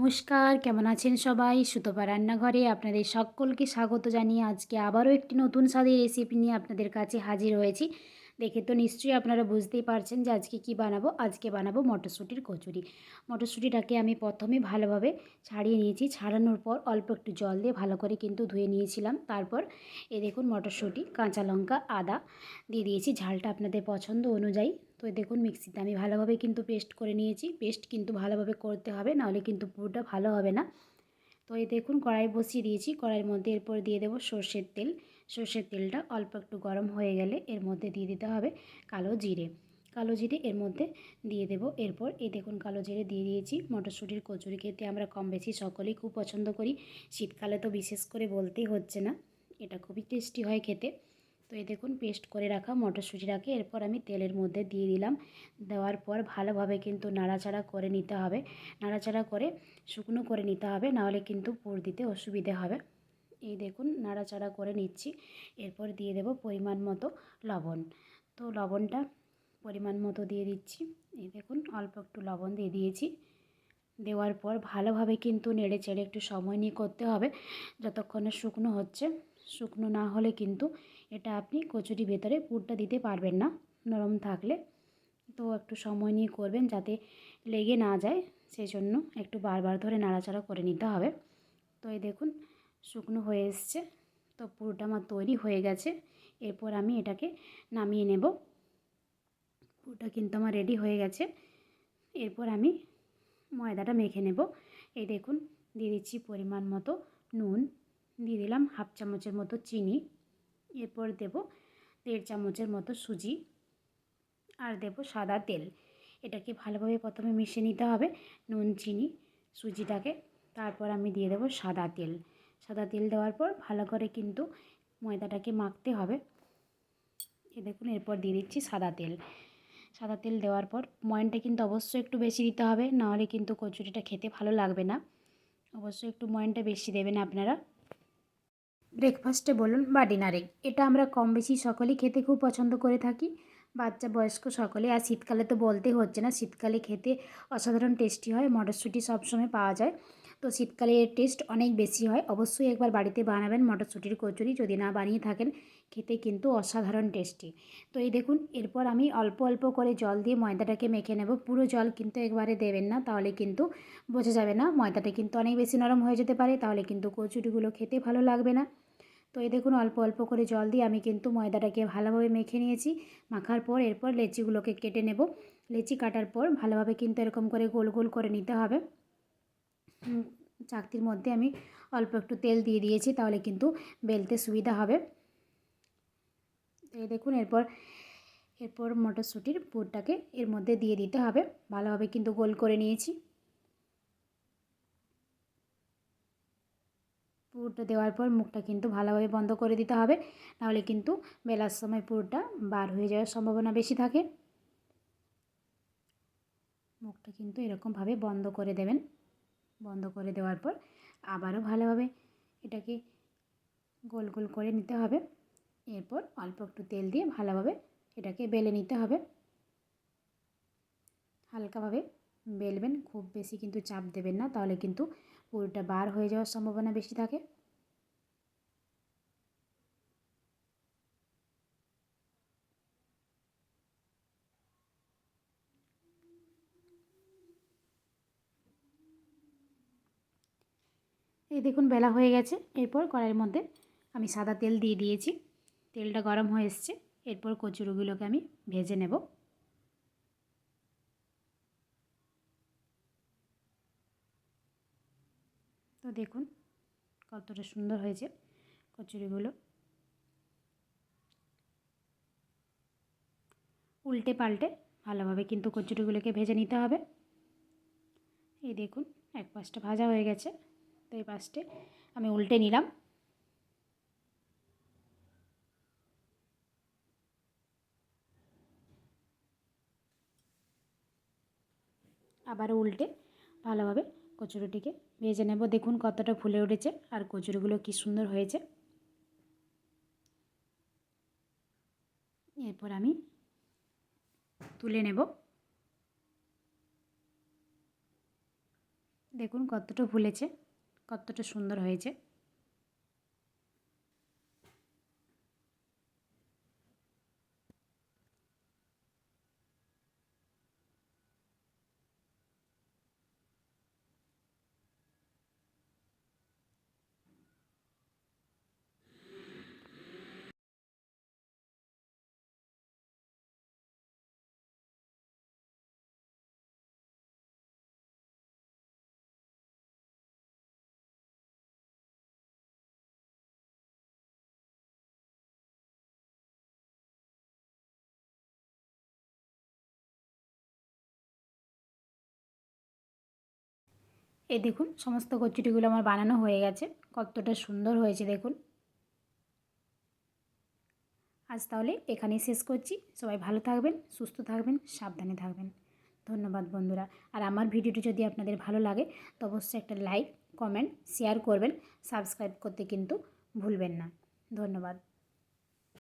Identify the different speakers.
Speaker 1: নমস্কার, কেমন আছেন সবাই? সুতপা রান্নাঘরে আপনাদের সকলকে স্বাগত জানিয়ে আজকে আবারও একটি নতুন স্বাদের রেসিপি নিয়ে আপনাদের কাছে হাজির হয়েছি। দেখে তো নিশ্চয়ই আপনারা বুঝতেই পারছেন যে আজকে কি বানাবো। আজকে বানাবো মটরশুঁটির কচুরি। মটরশুঁটিটাকে আমি প্রথমে ভালোভাবে ছাড়িয়ে নিয়েছি। ছাড়ানোর পর অল্প একটু জল দিয়ে ভালো করে কিন্তু ধুয়ে নিয়েছিলাম। তারপর এ দেখুন মটরশুঁটি, কাঁচা লঙ্কা, আদা দিয়ে দিয়েছি। ঝালটা আপনাদের পছন্দ অনুযায়ী। তো দেখুন মিক্সিতে আমি ভালোভাবে কিন্তু পেস্ট করে নিয়েছি। পেস্ট কিন্তু ভালোভাবে করতে হবে, নাহলে কিন্তু পুরোটা ভালো হবে না। তো এই দেখুন কড়াই বসিয়ে দিয়েছি। কড়াইয়ের মধ্যে এরপর দিয়ে দেবো সর্ষের তেল। সর্ষের তেলটা অল্প একটু গরম হয়ে গেলে এর মধ্যে দিয়ে দিতে হবে কালো জিরে। কালো জিরে এর মধ্যে দিয়ে দেব। এরপর এই দেখুন কালো জিরে দিয়ে দিয়েছি। মটরশুঁটির কচুরি খেতে আমরা কম বেশি সকলেই খুব পছন্দ করি। শীতকালে তো বিশেষ করে বলতেই হচ্ছে না। এটা খুবই টেস্টি হয় খেতে। তো এই দেখুন পেস্ট করে রাখা মটরশুঁটিটাকে এরপর আমি তেলের মধ্যে দিয়ে দিলাম। দেওয়ার পর ভালোভাবে কিন্তু নাড়াচাড়া করে নিতে হবে। নাড়াচাড়া করে শুকনো করে নিতে হবে, নাহলে কিন্তু পুর দিতে অসুবিধে হবে। এই দেখুন, নাড়াচাড়া করে নিচ্ছি। এরপর দিয়ে দেব পরিমাণ মতো লবণ। তো লবণটা পরিমাণ মতো দিয়ে দিচ্ছি। এই দেখুন, অল্প একটু লবণ দিয়ে দিয়েছি। দেওয়ার পর ভালোভাবে কিন্তু নেড়ে চেড়ে একটু সময় নিয়ে করতে হবে। যতক্ষণে শুকনো হচ্ছে শুকনো না হলে কিন্তু এটা আপনি কচুরি ভেতরে পুরটা দিতে পারবেন না, নরম থাকলে। তো একটু সময় নিয়ে করবেন যাতে লেগে না যায় সেই জন্য একটু বারবার ধরে নাড়াচাড়া করে নিতে হবে। তো এই দেখুন, শুকনো হয়ে এসছে। তো পুরোটা আমার তৈরি হয়ে গেছে। এরপর আমি এটাকে নামিয়ে নেব। পুরোটা কিন্তু আমার রেডি হয়ে গেছে। এরপর আমি ময়দাটা মেখে নেব। এই দেখুন, দিয়ে দিচ্ছি পরিমাণ মতো নুন। দিয়ে দিলাম হাফ চামচের মতো চিনি, এরপর দেব দেড় চামচের মতো সুজি আর দেব সাদা তেল। এটাকে ভালোভাবে প্রথমে মিশিয়ে নিতে হবে, নুন, চিনি, সুজিটাকে। তারপর আমি দিয়ে দেবো সাদা তেল। সাদা তেল দেওয়ার পর ভালো করে কিন্তু ময়দাটাকে মাখতে হবে। এ দেখুন, এরপর দিয়ে দিচ্ছি সাদা তেল। সাদা তেল দেওয়ার পর ময়নটা কিন্তু অবশ্যই একটু বেশি দিতে হবে নাহলে কিন্তু কচুরিটা খেতে ভালো লাগবে না। অবশ্যই একটু ময়নটা বেশি দেবেন আপনারা। ব্রেকফাস্টে বলুন বা ডিনারে। এটা আমরা কম বেশি সকলেই খেতে খুব পছন্দ করে থাকি। বাচ্চা বয়স্ক সকলে, আর শীতকালে তো বলতেই হচ্ছে না, শীতকালে খেতে অসাধারণ টেস্টি হয়, মটরশুঁটি সবসময় পাওয়া যায়। তো শীতকালে এর টেস্ট অনেক বেশি হয়। অবশ্যই একবার বাড়িতে বানাবেন মটরশুঁটির কচুরি, যদি না বানিয়ে থাকেন খেতে কিন্তু অসাধারণ টেস্টি তো এই দেখুন, এরপর আমি অল্প অল্প করে জল দিয়ে ময়দাটাকে মেখে নেব। পুরো জল কিন্তু একবারে দেবেন না, তাহলে কিন্তু বোঝা যাবে না, ময়দাটা কিন্তু অনেক বেশি নরম হয়ে যেতে পারে, তাহলে কিন্তু কচুরিগুলো খেতে ভালো লাগবে না। তো এই দেখুন, অল্প অল্প করে জল দিয়ে আমি কিন্তু ময়দাটাকে ভালোভাবে মেখে নিয়েছি। মাখার পর এরপর লেচিগুলোকে কেটে নেব। লেচি কাটার পর ভালোভাবে কিন্তু এরকম করে গোল গোল করে নিতে হবে। চাকতির মধ্যে আমি অল্প একটু তেল দিয়ে দিয়েছি, তাহলে কিন্তু বেলতে সুবিধা হবে। এই দেখুন, এরপর এরপর মটরশুঁটির পুরটাকে এর মধ্যে দিয়ে দিতে হবে। ভালোভাবে কিন্তু গোল করে নিয়েছি। পুরটা দেওয়ার পর মুখটা কিন্তু ভালোভাবে বন্ধ করে দিতে হবে। নাহলে কিন্তু বেলার সময় পুরটা বার হয়ে যাওয়ার সম্ভাবনা বেশি থাকে। মুখটা কিন্তু এরকমভাবে বন্ধ করে দেবেন। বন্ধ করে দেওয়ার পর আবারও ভালোভাবে এটাকে গোল গোল করে নিতে হবে। এরপর অল্প একটু তেল দিয়ে ভালোভাবে এটাকে বেলে নিতে হবে। হালকাভাবে বেলবেন, খুব বেশি কিন্তু চাপ দেবেন না, তাহলে কিন্তু পুরোটা বার হয়ে যাওয়ার সম্ভাবনা বেশি থাকে। এই দেখুন, বেলা হয়ে গেছে। এরপর কড়াইয়ের মধ্যে আমি সাদা তেল দিয়ে দিয়েছি। তেলটা গরম হয়ে এসছে। এরপর কচুরিগুলোকে আমি ভেজে নেব। তো দেখুন কতটা সুন্দর হয়েছে কচুরিগুলো। উল্টে পাল্টে ভালোভাবে কিন্তু কচুরিগুলোকে ভেজে নিতে হবে। এই দেখুন, এক পাশটা ভাজা হয়ে গেছে। তো এই পাশটে আমি উল্টে নিলাম। আবার উল্টে ভালোভাবে কচুরিটিকে ভেজে নেব। দেখুন কতটা ফুলে উঠেছে আর কচুরিগুলো কি সুন্দর হয়েছে। এরপর আমি তুলে নেব। দেখুন কতটা ফুলেছে, কতটা সুন্দর হয়েছে। এই দেখুন, সমস্ত কচুরিগুলো আমার বানানো হয়ে গেছে। কতটা সুন্দর হয়েছে দেখুন। আজ তাহলে এখানেই শেষ করছি। সবাই ভালো থাকবেন, সুস্থ থাকবেন, সাবধানে থাকবেন। ধন্যবাদ বন্ধুরা। আর আমার ভিডিওটি যদি আপনাদের ভালো লাগে, তো অবশ্যই একটা লাইক, কমেন্ট, শেয়ার করবেন। সাবস্ক্রাইব করতে কিন্তু ভুলবেন না। ধন্যবাদ।